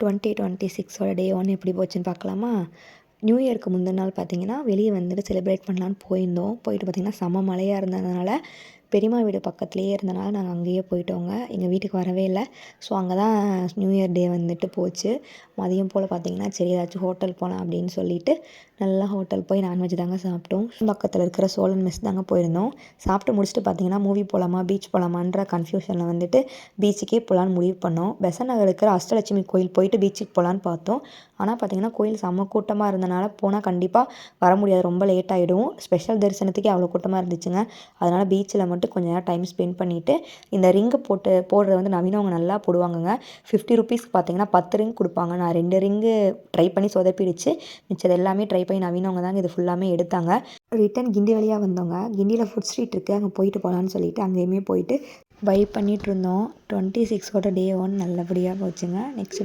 Twenty twenty சிக்ஸோட day one எப்படி போச்சுன்னு பார்க்கலாமா? நியூ இயருக்கு முந்தின நாள் பார்த்தீங்கன்னா வெளியே வந்துட்டு செலிப்ரேட் பண்ணலான்னு போயிருந்தோம். போயிட்டு பார்த்திங்கன்னா செம்ம மழையாக இருந்ததுனால பெரியம்மா வீடு பக்கத்துலேயே இருந்தனால நாங்கள் அங்கேயே போயிட்டோங்க. எங்கள் வீட்டுக்கு வரவே இல்லை. ஸோ அங்கே தான் நியூ இயர் டே வந்துட்டு போச்சு. மதியம் போல் பார்த்தீங்கன்னா சரி ஏதாச்சும் ஹோட்டல் போகலாம் அப்படின்னு சொல்லிட்டு நல்லா ஹோட்டல் போய் நான்வெஜ் தாங்க சாப்பிட்டோம். பக்கத்தில் இருக்கிற சோழன் மெஸ் தாங்க போயிருந்தோம். சாப்பிட்டு முடிச்சுட்டு பார்த்தீங்கன்னா மூவி போகலாமா பீச் போகலாமான்ற கன்ஃபியூஷனில் வந்துட்டு பீச்சுக்கே போகலான்னு முடிவு பண்ணோம். பெசன் நகர் இருக்கிற அஷ்டலட்சுமி கோயில் போயிட்டு பீச்சுக்கு போகலான்னு பார்த்தோம் ஆனால் பார்த்தீங்கன்னா கோயில் செம்ம கூட்டமாக இருந்தனால போனால் கண்டிப்பாக வர முடியாது. ரொம்ப லேட் ஆகிடும் ஸ்பெஷல் தரிசனத்துக்கே அவ்வளோ கூட்டமாக இருந்துச்சுங்க. அதனால் பீச்சில் மட்டும் கொஞ்சம் நேரம் டைம் ஸ்பெண்ட் பண்ணிவிட்டு இந்த ரிங்கை போட்டு போடுறது வந்து நவீனவங்க நல்லா போடுவாங்கங்க. ஃபிஃப்டி ருபீஸ்க்கு பார்த்தீங்கன்னா பத்து ரிங் கொடுப்பாங்க. நான் ரெண்டு ரிங்கு ட்ரை பண்ணி சொதப்பிடுச்சு. மிச்சது எல்லாமே ட்ரை பண்ணி நவீனவங்க தாங்க இது ஃபுல்லாமே எடுத்தாங்க. ரிட்டன் கிண்டி வழியாக வந்தவங்க கிண்டியில் ஃபுட் ஸ்ட்ரீட் இருக்குது அங்கே போயிட்டு போகலான்னு சொல்லிட்டு அங்கேயுமே போயிட்டு பை பண்ணிகிட்டு இருந்தோம். டுவெண்ட்டி சிக்ஸோட டே ஒன் நல்லபடியாக போச்சுங்க. நெக்ஸ்ட்